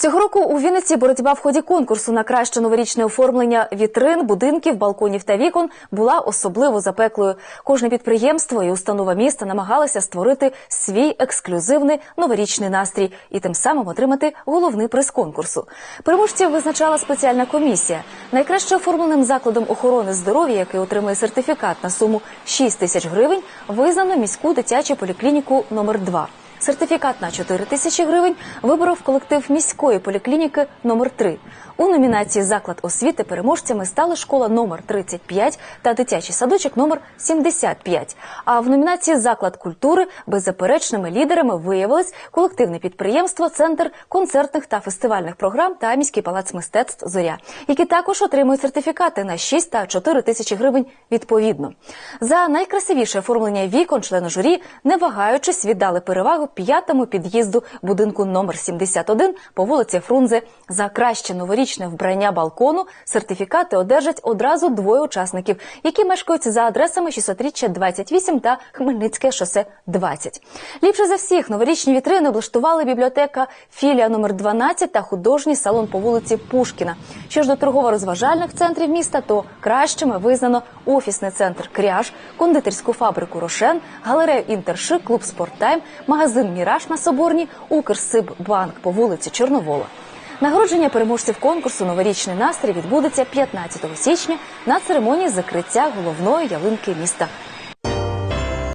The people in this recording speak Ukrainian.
Цього року у Вінниці боротьба в ході конкурсу на краще новорічне оформлення вітрин, будинків, балконів та вікон була особливо запеклою. Кожне підприємство і установа міста намагалися створити свій ексклюзивний новорічний настрій і тим самим отримати головний приз конкурсу. Переможців визначала спеціальна комісія. Найкраще оформленим закладом охорони здоров'я, який отримує сертифікат на суму 6 тисяч гривень, визнано міську дитячу поліклініку номер 2 Сертифікат на 4 тисячі гривень виборов колектив міської поліклініки номер 3 У номінації заклад освіти переможцями стали школа номер 35 та дитячий садочок номер 75. А в номінації заклад культури беззаперечними лідерами виявились колективне підприємство Центр концертних та фестивальних програм та міський палац мистецтв Зоря, які також отримують сертифікати на 6 та 4 тисячі гривень відповідно. За найкрасивіше оформлення вікон члени журі, не вагаючись, віддали перевагу п'ятому під'їзду будинку номер 71 по вулиці Фрунзе. За краще новорічне вбрання балкону сертифікати одержать одразу двоє учасників, які мешкають за адресами 600-річчя 28 та Хмельницьке шосе 20. Ліпше за всіх новорічні вітрини облаштували бібліотека філія номер 12 та художній салон по вулиці Пушкіна. Що ж до торгово-розважальних центрів міста, то кращими визнано офісний центр Кряж, кондитерську фабрику Рошен, галерею Інтершик, клуб Спорттайм, магазин Міраж на Соборній, Укрсиббанк по вулиці Чорновола. Нагородження переможців конкурсу Новорічний настрій відбудеться 15 січня на церемонії закриття головної ялинки міста.